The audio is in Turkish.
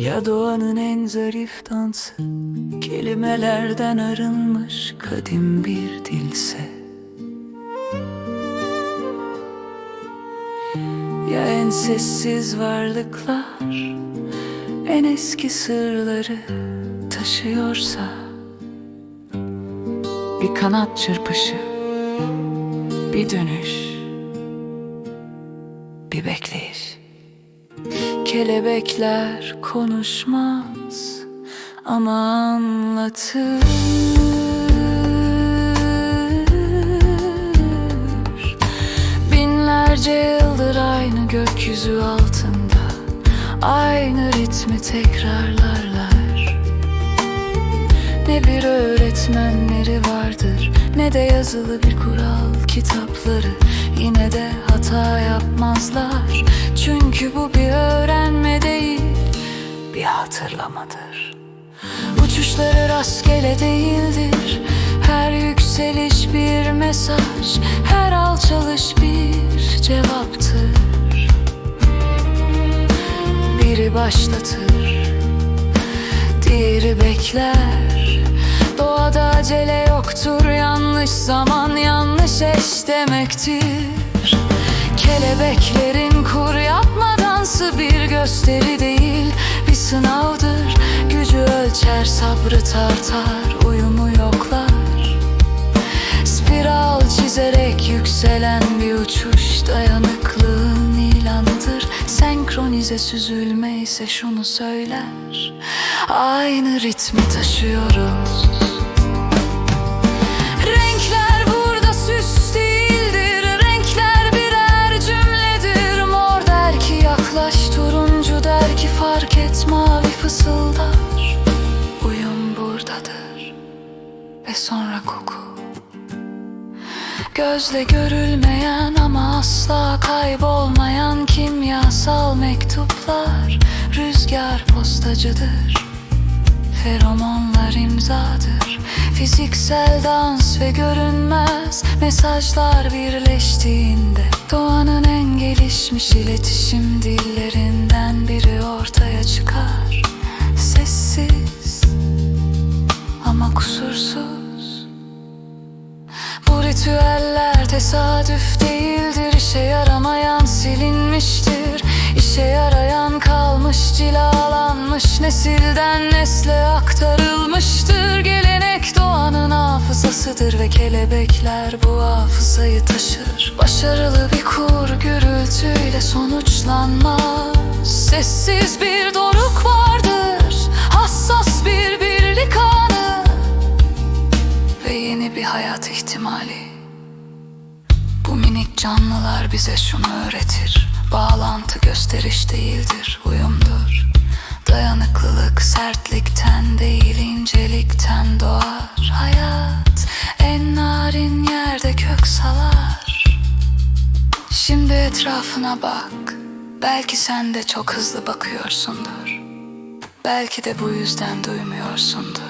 Ya doğanın en zarif dansı Kelimelerden arınmış kadim bir dilse. Ya en sessiz varlıklar En eski sırları taşıyorsa. Bir kanat çırpışı Bir dönüş Bir bekleyiş Kelebekler konuşmaz ama anlatır. Binlerce yıldır aynı gökyüzü altında Aynı ritmi tekrarlarlar. Ne bir öğretmenleri vardır De yazılı bir kural kitapları Yine de hata yapmazlar. Çünkü bu bir öğrenme değil Bir hatırlamadır. Uçuşları rastgele değildir. Her yükseliş bir mesaj Her alçalış bir cevaptır. Biri başlatır Diğeri bekler Doğada acele yoktur Yanlış zaman yanlış eş demektir. Kelebeklerin kur yapma dansı bir gösteri değil Bir sınavdır. Gücü ölçer sabrı tartar Uyumu yoklar. Spiral çizerek yükselen bir uçuş Dayanıklığın ilanıdır. Senkronize süzülme ise şunu söyler. Aynı ritmi taşıyoruz Ve sonra koku. Gözle görülmeyen ama asla kaybolmayan kimyasal mektuplar Rüzgar postacıdır. Feromonlar imzadır. Fiziksel dans ve görünmez mesajlar birleştiğinde Doğanın en gelişmiş iletişim dillerinden ritüeller tesadüf değildir İşe yaramayan silinmiştir. İşe yarayan kalmış cilalanmış Nesilden nesle aktarılmıştır. Gelenek doğanın hafızasıdır Ve kelebekler bu hafızayı taşır. Başarılı bir kur gürültüyle sonuçlanmaz. Sessiz bir doruk vardır minik canlılar bize şunu öğretir. Bağlantı gösteriş değildir, uyumdur. Dayanıklılık sertlikten değil incelikten doğar. Hayat en narin yerde kök salar. Şimdi etrafına bak. Belki sen de çok hızlı bakıyorsundur. Belki de bu yüzden duymuyorsundur.